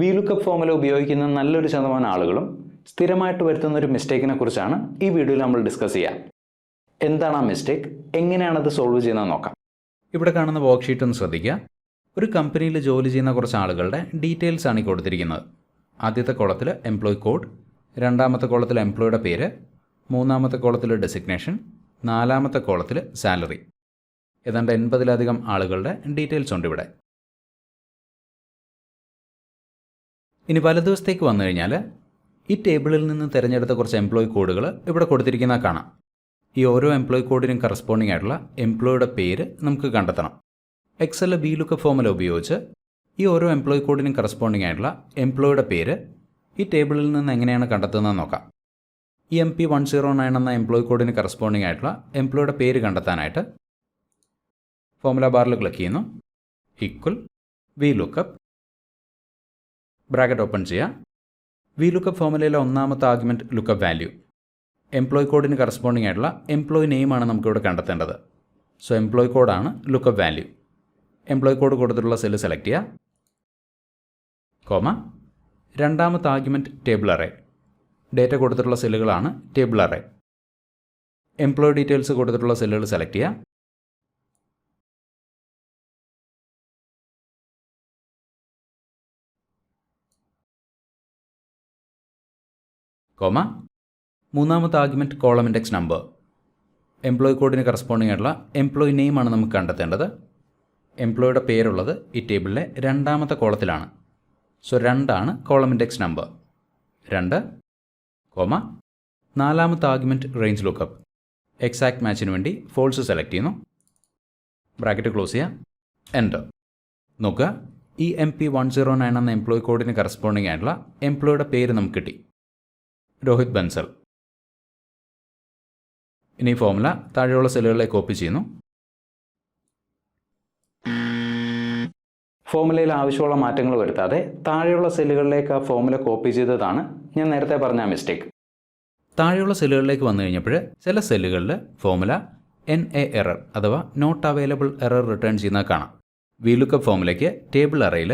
V lookup formula ഉപയോഗിക്കുന്ന നല്ലൊരു ശതമാനം ആളുകളും സ്ഥിരമായിട്ട് വരുത്തുന്ന ഒരു മിസ്റ്റേക്കിനെ കുറിച്ചാണ് ഈ വീഡിയോയിൽ നമ്മൾ ഡിസ്കസ് ചെയ്യാം. എന്താണ് ആ മിസ്റ്റേക്ക് എങ്ങനെയാണ് അത് സോൾവ് ചെയ്യുന്നത് നോക്കാം. ഇവിടെ കാണുന്ന വർക്ക്ഷീറ്റ് ഒന്ന് ശ്രദ്ധിക്കുക. ഒരു കമ്പനിയിൽ ജോലി ചെയ്യുന്ന കുറച്ച് ആളുകളുടെ ഡീറ്റെയിൽസ് ആണ് ഈ കൊടുത്തിരിക്കുന്നത്. ആദ്യത്തെ കോളത്തിൽ എംപ്ലോയി കോഡ് രണ്ടാമത്തെ കോളത്തിൽ എംപ്ലോയിയുടെ പേര് മൂന്നാമത്തെ കോളത്തിൽ ഡെസിഗ്നേഷൻ നാലാമത്തെ കോളത്തിൽ സാലറി ഏതാണ്ട് എൺപതിലധികം ആളുകളുടെ ഡീറ്റെയിൽസ് ഉണ്ട് ഇവിടെ. ഇനി വലതുവശത്തേക്ക് വന്നു കഴിഞ്ഞാൽ ഈ ടേബിളിൽ നിന്ന് തിരഞ്ഞെടുത്ത കുറച്ച് എംപ്ലോയി കോഡുകൾ ഇവിടെ കൊടുത്തിരിക്കുന്ന കാണാം. ഈ ഓരോ എംപ്ലോയി കോഡിനും കറസ്പോണ്ടിങ് ആയിട്ടുള്ള എംപ്ലോയിയുടെ പേര് നമുക്ക് കണ്ടെത്തണം. എക്സൽ ബി ലുക്ക് ഫോമുല ഉപയോഗിച്ച് ഈ ഓരോ എംപ്ലോയി കോഡിനും കറസ്പോണ്ടിങ് ആയിട്ടുള്ള എംപ്ലോയിയുടെ പേര് ഈ ടേബിളിൽ നിന്ന് എങ്ങനെയാണ് കണ്ടെത്തുന്നത് നോക്കാം. ഈ M P one zero nine എന്ന എംപ്ലോയി കോഡിന് കറസ്പോണ്ടിങ് ആയിട്ടുള്ള എംപ്ലോയിയുടെ പേര് കണ്ടെത്താനായിട്ട് ഫോമുല ബാറിൽ ക്ലിക്ക് ചെയ്യുന്നു. Equal V lookup bracket open ചെയ്യുക വി ലുക്കപ്പ് ഫോമുലയിലെ ഒന്നാമത്തെ ആർഗ്യുമെന്റ് ലുക്കപ്പ് വാല്യൂ എംപ്ലോയി കോഡിന് കറസ്പോണ്ടിങ് ആയിട്ടുള്ള എംപ്ലോയി നെയിമാണ് നമുക്കിവിടെ കണ്ടെത്തേണ്ടത്. സോ എംപ്ലോയി കോഡാണ് ലുക്കപ്പ് വാല്യൂ എംപ്ലോയി കോഡ് കൊടുത്തിട്ടുള്ള സെല്ല് സെലക്ട് ചെയ്യുക കോമ. രണ്ടാമത്തെ ആർഗ്യുമെന്റ് ടേബിൾ അറേ ഡേറ്റ കൊടുത്തിട്ടുള്ള സെല്ലുകളാണ് ടേബിൾ അറേ എംപ്ലോയി ഡീറ്റെയിൽസ് കൊടുത്തിട്ടുള്ള സെല്ലുകൾ സെലക്ട് ചെയ്യുക കോമ. മൂന്നാമത്തെ argument column index number employee കോഡിന് കറസ്പോണ്ടിങ് ആയിട്ടുള്ള എംപ്ലോയി നെയിമാണ് നമുക്ക് കണ്ടെത്തേണ്ടത്. എംപ്ലോയിയുടെ പേരുള്ളത് ഈ ടേബിളിലെ രണ്ടാമത്തെ കോളത്തിലാണ്. സോ രണ്ടാണ് കോളം ഇൻഡെക്സ് നമ്പർ രണ്ട് കോമ. നാലാമത്തെ ആർഗ്യുമെന്റ് റേഞ്ച് ലുക്കപ്പ് എക്സാക്ട് മാച്ചിന് വേണ്ടി ഫോൾസ് സെലക്ട് ചെയ്യുന്നു. ബ്രാക്കറ്റ് ക്ലോസ് ചെയ്യുക. എന്റർ നോക്കുക. ഈ M P one zero nine എന്ന എംപ്ലോയി കോഡിന് കറസ്പോണ്ടിങ് ആയിട്ടുള്ള എംപ്ലോയിയുടെ പേര് നമുക്ക് കിട്ടി. രോഹിത് ബൻസൽ. ഇനി ഈ ഫോമുല താഴെയുള്ള സെല്ലുകളിലേക്ക് കോപ്പി ചെയ്യുന്നു. ഫോമുലയിൽ ആവശ്യമുള്ള മാറ്റങ്ങൾ വരുത്താതെ താഴെയുള്ള സെല്ലുകളിലേക്ക് ആ ഫോമുല കോപ്പി ചെയ്തതാണ് ഞാൻ നേരത്തെ പറഞ്ഞ മിസ്റ്റേക്ക്. താഴെയുള്ള സെല്ലുകളിലേക്ക് വന്നു കഴിഞ്ഞപ്പോൾ ചില സെല്ലുകളിൽ ഫോമുല എൻ എ എറർ അഥവാ നോട്ട് അവൈലബിൾ എറർ റിട്ടേൺ ചെയ്യുന്നത് കാണാം. വി ലുക്കപ്പ് ഫോമിലേക്ക് ടേബിൾ അറയിൽ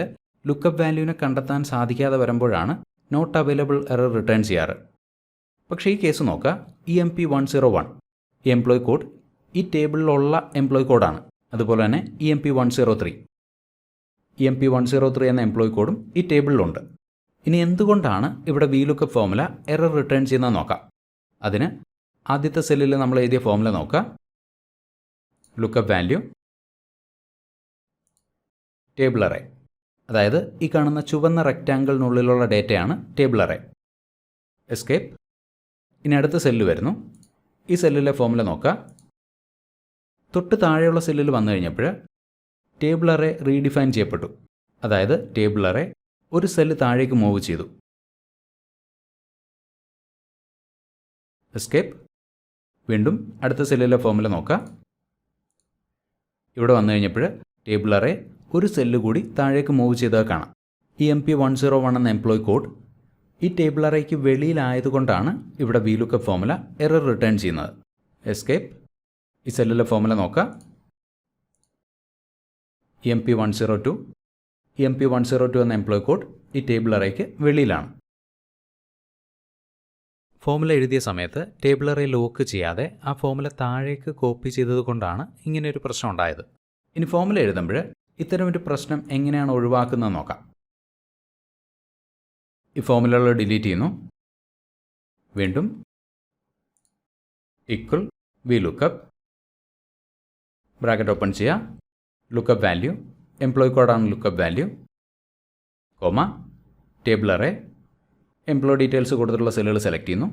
ലുക്കപ്പ് വാല്യൂവിനെ കണ്ടെത്താൻ സാധിക്കാതെ വരുമ്പോഴാണ് നോട്ട് അവൈലബിൾ എറർ റിട്ടേൺ ചെയ്യാറ്. പക്ഷേ ഈ കേസ് നോക്കുക E M P one zero one ഈ എംപ്ലോയി കോഡ് ഈ ടേബിളിലുള്ള എംപ്ലോയി കോഡാണ് അതുപോലെ തന്നെ E M P one zero three E M P one zero three എന്ന എംപ്ലോയി കോഡും ഈ ടേബിളിലുണ്ട്. ഇനി എന്തുകൊണ്ടാണ് ഇവിടെ V lookup formula error return ചെയ്യുന്നത് നോക്കാം. അതിന് ആദ്യത്തെ സെല്ലിൽ നമ്മൾ എഴുതിയ ഫോമുല നോക്കുക ലുക്കപ്പ് വാല്യൂ ടേബിൾ അറേ അതായത് ഈ കാണുന്ന ചുവന്ന റെക്റ്റാങ്കിളിനുള്ളിലുള്ള ഡേറ്റയാണ് ടേബിൾ അറേ എസ്കേപ്പ് ഇനി അടുത്ത സെല്ല് വരുന്നു. ഈ സെല്ലിലെ ഫോമുല നോക്കുക തൊട്ട് താഴെയുള്ള സെല്ലിൽ വന്നു കഴിഞ്ഞപ്പോൾ ടേബിൾ അറേ റീഡിഫൈൻ ചെയ്യപ്പെട്ടു. അതായത് ടേബിൾ അറേ ഒരു സെല്ല് താഴേക്ക് മൂവ് ചെയ്തു. എസ്കേപ്പ്. വീണ്ടും അടുത്ത സെല്ലിലെ ഫോമുല നോക്കാം. ഇവിടെ വന്നു കഴിഞ്ഞപ്പോൾ ടേബിൾ അറേ ഒരു സെല്ല് കൂടി താഴേക്ക് മൂവ് ചെയ്താൽ കാണാം. ഈ M P one zero one എന്ന എംപ്ലോയി കോഡ് ഈ ടേബിൾ അറേക്ക് വെളിയിലായതുകൊണ്ടാണ് ഇവിടെ V lookup formula error return ചെയ്യുന്നത്. എസ്കേപ്പ് ഈ സെല്ലിലെ ഫോമുല നോക്കാം M P one zero two M P one zero two എന്ന എംപ്ലോയ് കോഡ് ഈ ടേബിൾ അറേക്ക് വെളിയിലാണ്. ഫോമുല എഴുതിയ സമയത്ത് ടേബിൾ അറേ ലോക്ക് ചെയ്യാതെ ആ ഫോമുല താഴേക്ക് കോപ്പി ചെയ്തതുകൊണ്ടാണ് ഇങ്ങനെ ഒരു പ്രശ്നം ഉണ്ടായത്. ഇനി ഫോമുല എഴുതുമ്പോൾ ഇത്തരമൊരു പ്രശ്നം എങ്ങനെയാണ് ഒഴിവാക്കുന്നത് നോക്കാം. ഈ ഫോമുലകൾ ഡിലീറ്റ് ചെയ്യുന്നു. വീണ്ടും equal V lookup bracket open ചെയ്യുക. ലുക്കപ്പ് വാല്യൂ എംപ്ലോയി കോഡാണ് lookup value comma table array employee details കൊടുത്തിട്ടുള്ള സെല്ലുകൾ സെലക്ട് ചെയ്യുന്നു.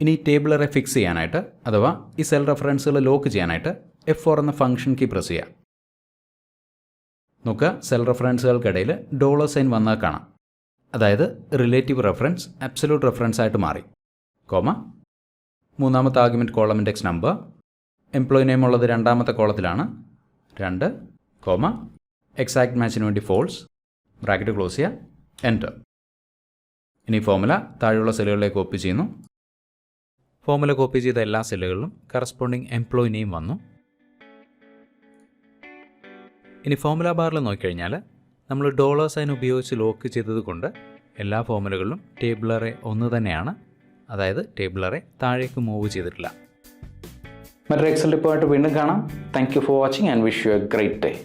ഇനി ടേബിൾ ഫിക്സ് ചെയ്യാനായിട്ട് അഥവാ ഈ സെൽ റെഫറൻസുകൾ ലോക്ക് ചെയ്യാനായിട്ട് എഫ് ഫോർ എന്ന ഫംഗ്ഷൻ കീ പ്രസ് ചെയ്യുക. നോക്കുക. സെൽ റെഫറൻസുകൾക്കിടയിൽ ഡോളർ സൈൻ വന്നാൽ കാണാം. അതായത് റിലേറ്റീവ് റെഫറൻസ് അബ്സല്യൂട്ട് റെഫറൻസ് ആയിട്ട് മാറി. കോമ. മൂന്നാമത്തെ argument column index number employee name ഉള്ളത് രണ്ടാമത്തെ കോളത്തിലാണ്. രണ്ട്. കോമ. എക്സാക്ട് മാച്ചിന് വേണ്ടി ഫോൾസ് ബ്രാക്കറ്റ് ക്ലോസ് ചെയ്യുക. എന്റർ ഇനി ഫോമുല താഴെയുള്ള സെല്ലുകളിലേക്ക് കോപ്പി ചെയ്യുന്നു. ഫോമുല കോപ്പി ചെയ്ത എല്ലാ സെല്ലുകളിലും കറസ്പോണ്ടിങ് എംപ്ലോയി നെയിം വന്നു. ഇനി ഫോമുല ബാറിൽ നോക്കിക്കഴിഞ്ഞാൽ നമ്മൾ ഡോളർ സൈൻ ഉപയോഗിച്ച് ലോക്ക് ചെയ്തതുകൊണ്ട് എല്ലാ ഫോമുലകളിലും ടേബിളറെ ഒന്ന് തന്നെയാണ്. അതായത് ടേബിളറെ താഴേക്ക് മൂവ് ചെയ്തിട്ടില്ല. മറ്റൊരു എക്സൽ ടിപ്പുമായിട്ട് വീണ്ടും കാണാം. Thank you for watching and wish you a great day